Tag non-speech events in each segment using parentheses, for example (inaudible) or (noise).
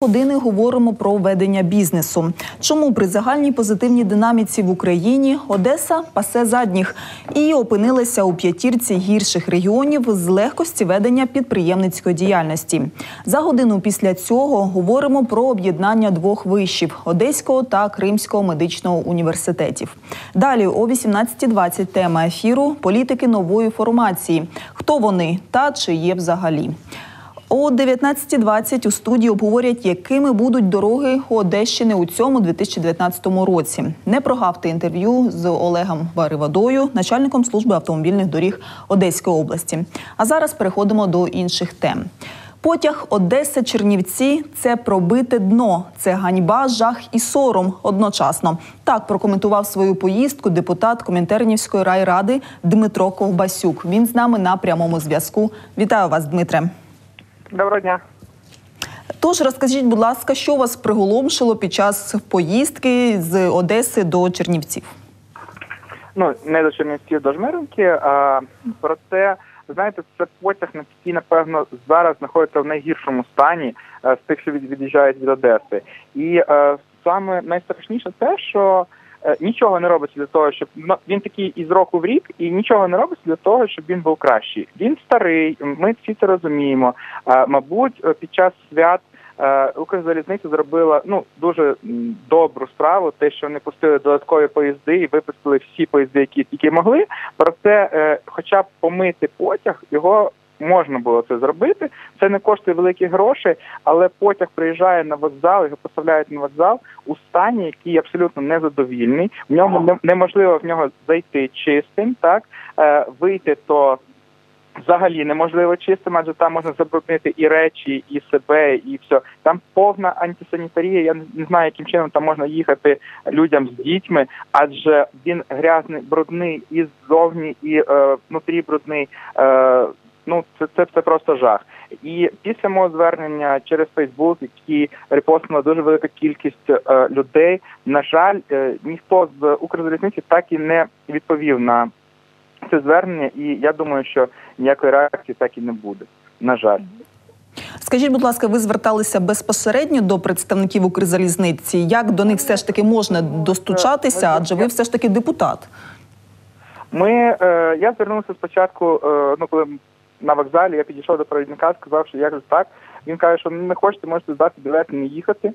Години говоримо про ведення бізнесу. Чому при загальній позитивній динаміці в Україні Одеса пасе задніх і опинилася у п'ятірці гірших регіонів з легкості ведення підприємницької діяльності? За годину після цього говоримо про об'єднання двох вишів Одеського та Кримського медичного університетів. Далі о 18.20 тема ефіру політики нової формації. Хто вони та чи є взагалі? О 19.20 у студії обговорять, якими будуть дороги Одещини у цьому 2019 році. Не прогавте інтерв'ю з Олегом Варивадою, начальником служби автомобільних доріг Одеської області. А зараз переходимо до інших тем. Потяг Одеса Чернівці це пробите дно, це ганьба, жах і сором одночасно. Так прокоментував свою поїздку депутат Комінтернівської райради Дмитро Ковбасюк. Він з нами на прямому зв'язку. Вітаю вас, Дмитре. Доброго дня. Тож розкажіть, будь ласка, що вас приголомшило під час поїздки з Одеси до Чернівців? Ну не до Чернівців, до Жмеринки. А проте знаєте, це потяг, який, напевно зараз знаходиться в найгіршому стані а, з тих, що від'їжджають від Одеси, і а, саме найстрашніше те, що нічого не робиться для того, щоб ну, він такий із року в рік, і нічого не робиться для того, щоб він був кращий. Він старий, ми всі це розуміємо. Мабуть, під час свят. Укрзалізниця зробила ну дуже добру справу, те, що вони пустили додаткові поїзди і випустили всі поїзди, які тільки могли. Проте, е, хоча б помити потяг, його можна було це зробити. Це не коштує великі гроші, але потяг приїжджає на вокзал, його поставляють на вокзал у стані, який абсолютно незадовільний. В ньому неможливо в нього зайти чистим, так е, вийти то. Взагалі неможливо чистим, адже там можна забруднити і речі, і себе, і все. Там повна антисанітарія. Я не знаю, яким чином там можна їхати людям з дітьми, адже він грязний, брудний і ззовні, і е, внутрі брудний. Е, Ну, це це це просто жах. І після мого звернення через Фейсбук, які репостнула дуже велика кількість е, людей. На жаль, е, ніхто з Укрзалізниці так і не відповів на це звернення, і я думаю, що ніякої реакції так і не буде. На жаль. Скажіть, будь ласка, ви зверталися безпосередньо до представників Укрзалізниці? Як до них все ж таки можна достучатися? Адже ви все ж таки депутат? Ми е, я звернувся спочатку. Е, ну коли на вокзалі я підійшов до провідника, сказав, що як же так. Він каже, що не хочете, можете здати білет, і не їхати.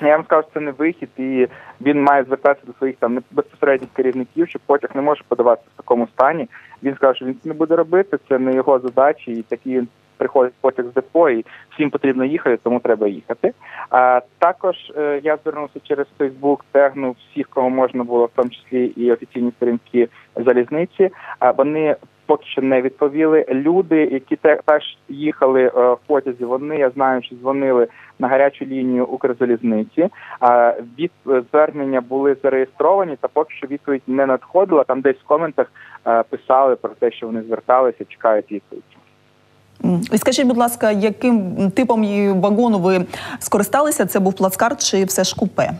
Я вам скажу, що це не вихід, і він має звертатися до своїх там безпосередніх керівників, що потяг не може подаватися в такому стані. Він сказав, що він це не буде робити, це не його задачі, і такі приходить потяг з депо, і всім потрібно їхати, тому треба їхати. А також е, я звернувся через Фейсбук, тегнув всіх, кого можна було, в тому числі і офіційні сторінки залізниці. А вони поки що не відповіли. Люди, які теж їхали е, в потязі, вони я знаю, що дзвонили на гарячу лінію Укрзалізниці. Від звернення були зареєстровані, та поки що відповідь не надходила. Там десь в коментах е, писали про те, що вони зверталися, чекають відповідь. І скажіть, будь ласка, яким типом вагону ви скористалися? Це був плацкарт чи все ж купе?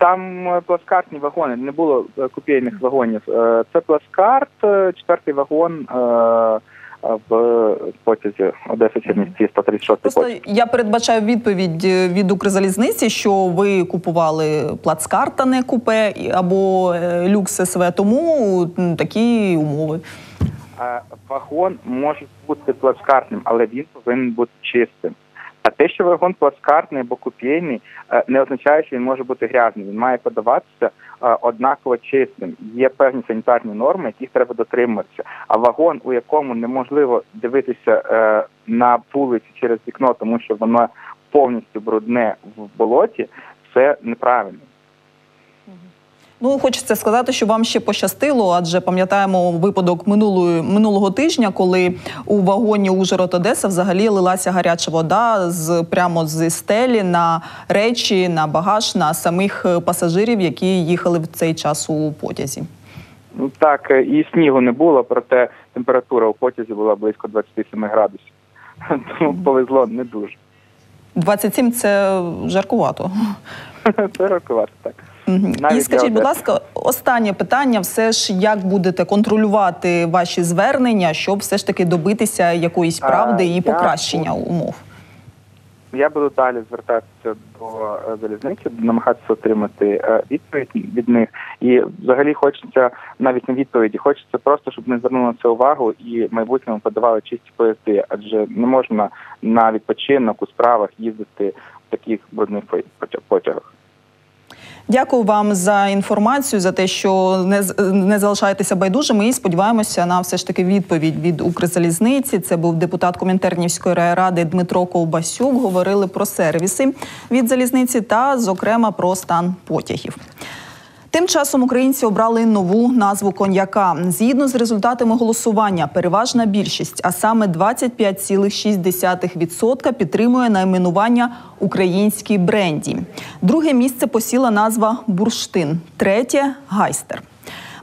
Там плацкартні вагони, не було купейних вагонів. Це плацкарт, четвертий вагон в потязі Одеса Чернівці 136 Просто потяг. Я передбачаю відповідь від Укрзалізниці, що ви купували плацкарт, а не купе або люкс СВ, тому такі умови. Вагон може бути плацкартним, але він повинен бути чистим. А те, що вагон плацкартний або купейний, не означає, що він може бути грязним. Він має подаватися однаково чистим. Є певні санітарні норми, яких треба дотримуватися. А вагон, у якому неможливо дивитися на вулиці через вікно, тому що воно повністю брудне в болоті, це неправильно. Ну, хочеться сказати, що вам ще пощастило, адже пам'ятаємо випадок минулої минулого тижня, коли у вагоні Ужгород Одеса взагалі лилася гаряча вода з прямо зі стелі на речі, на багаж, на самих пасажирів, які їхали в цей час у потязі. Ну так і снігу не було, проте температура у потязі була близько 27 градусів. (laughs) Тому повезло не дуже. 27 – це жаркувато. (laughs) Це жаркувато, так. Навіть І скажіть, будь ласка, останнє питання: все ж як будете контролювати ваші звернення, щоб все ж таки добитися якоїсь правди і покращення я... умов? я буду далі звертатися до е, залізниці, намагатися отримати е, відповідь від них. І взагалі хочеться навіть не відповіді, хочеться просто, щоб не звернули на це увагу і в майбутньому подавали чисті поїзди, адже не можна на відпочинок у справах їздити в таких брудних потягах. Дякую вам за інформацію, за те, що не не залишаєтеся байдужими. І сподіваємося на все ж таки відповідь від Укрзалізниці. Це був депутат Комінтернівської райради Дмитро Ковбасюк. Говорили про сервіси від залізниці та, зокрема, про стан потягів. Тим часом українці обрали нову назву коньяка. Згідно з результатами голосування, переважна більшість, а саме 25,6% підтримує найменування українській бренді. Друге місце посіла назва бурштин, третє гайстер.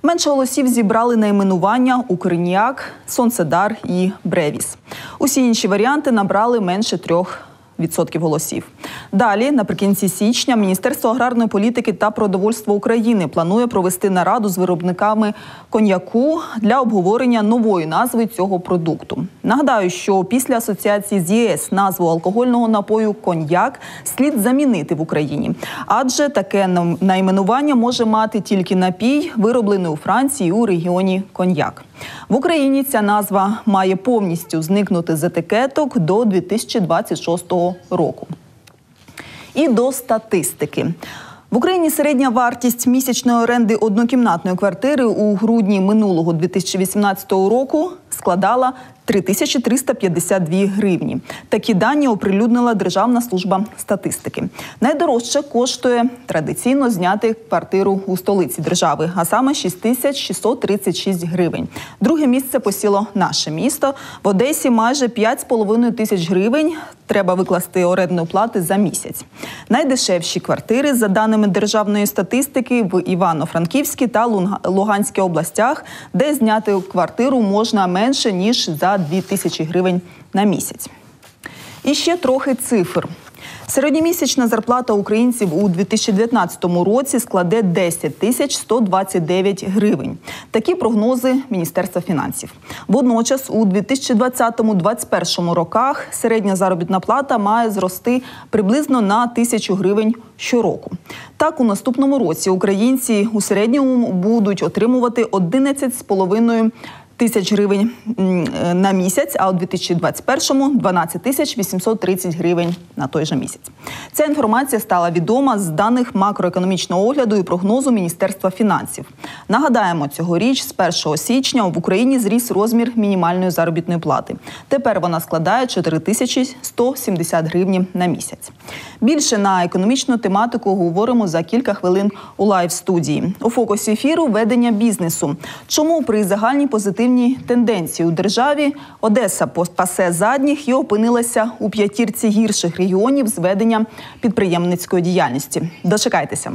Менше голосів зібрали найменування Укрніак, Сонцедар і Бревіс. Усі інші варіанти набрали менше трьох відсотків голосів. Далі, наприкінці січня, Міністерство аграрної політики та продовольства України планує провести нараду з виробниками коньяку для обговорення нової назви цього продукту. Нагадаю, що після асоціації з ЄС назву алкогольного напою коньяк слід замінити в Україні, адже таке найменування може мати тільки напій, вироблений у Франції у регіоні коньяк. В Україні ця назва має повністю зникнути з етикеток до 2026 року. І до статистики. В Україні середня вартість місячної оренди однокімнатної квартири у грудні минулого 2018 року складала 3352 гривні. Такі дані оприлюднила Державна служба статистики. Найдорожче коштує традиційно зняти квартиру у столиці держави, а саме 6636 гривень. Друге місце посіло наше місто. В Одесі майже 5,5 тисяч гривень. Треба викласти орендну плати за місяць. Найдешевші квартири, за даними державної статистики, в Івано-Франківській та Луганській областях, де зняти квартиру можна менше ніж за 2 тисячі гривень на місяць. І ще трохи цифр. Середньомісячна зарплата українців у 2019 році складе 10 тисяч 129 гривень. Такі прогнози Міністерства фінансів. Водночас, у 2020-2021 роках середня заробітна плата має зрости приблизно на тисячу гривень щороку. Так, у наступному році українці у середньому будуть отримувати 11,5 тисяч гривень е, на місяць, а у 2021-му – 12 тисяч 830 гривень на той же місяць. Ця інформація стала відома з даних макроекономічного огляду і прогнозу Міністерства фінансів. Нагадаємо, цьогоріч з 1 січня в Україні зріс розмір мінімальної заробітної плати. Тепер вона складає 4 тисячі 170 гривні на місяць. Більше на економічну тематику говоримо за кілька хвилин у лайв студії. У фокусі ефіру ведення бізнесу. Чому при загальній позитивній негативні тенденції у державі. Одеса пасе задніх і опинилася у п'ятірці гірших регіонів з ведення підприємницької діяльності. Дочекайтеся.